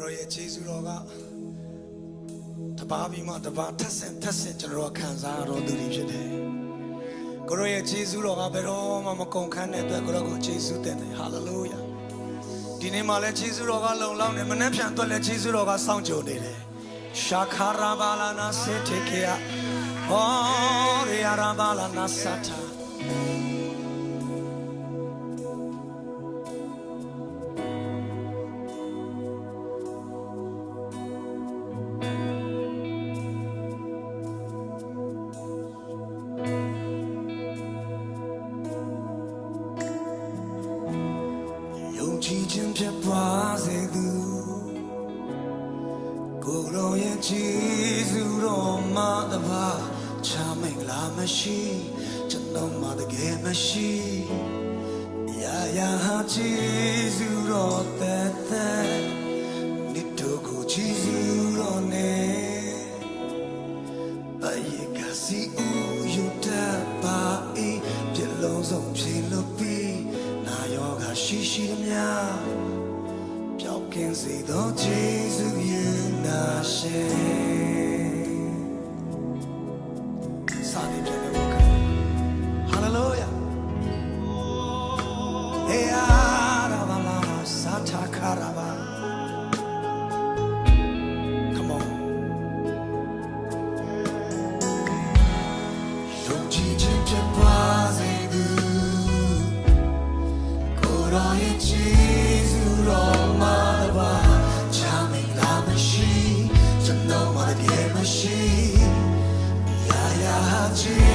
ကိုရောရဲ့ခြေဆုတော်ကတပါးပြီးမှတပါးထက်ဆင့်ထက်ဆင့်ကျွန်တော်တို့ခံစားရတော့သူတွေဖြစ်တယ်ကိုရောရဲ့ခြေဆုတော်ကဘယ်တော့မှမကုန်ခန်းတဲ့အတွက်ကိုရောကိုခြေဆုတင်တယ်ဟာလေလုယာဒီနေ့မှလည်းခြေဆုတော်ကလုံလောက်နေမနှက်ဖြန်အတွက်လည်းခြေဆုတော်ကစောင့်ကြိုနေတယ်ရှာခါရာဘာလာနာစေတေကေယဟောရီယာရာဘာလာနာစတာ ယုံကြည်ခြင်းဖြစ်ပွားစေသူကိုယ်တော်ရဲ့ကြည်စုတော်မှာတပါချမင်္ဂလာမရှိကျွန်တော်မှာတကယ်မရှိရာရာဟာကြည်စုတော်တဲ့တဲ့ ရာ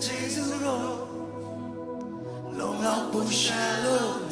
Jesus, Lord, long out, push, shallow,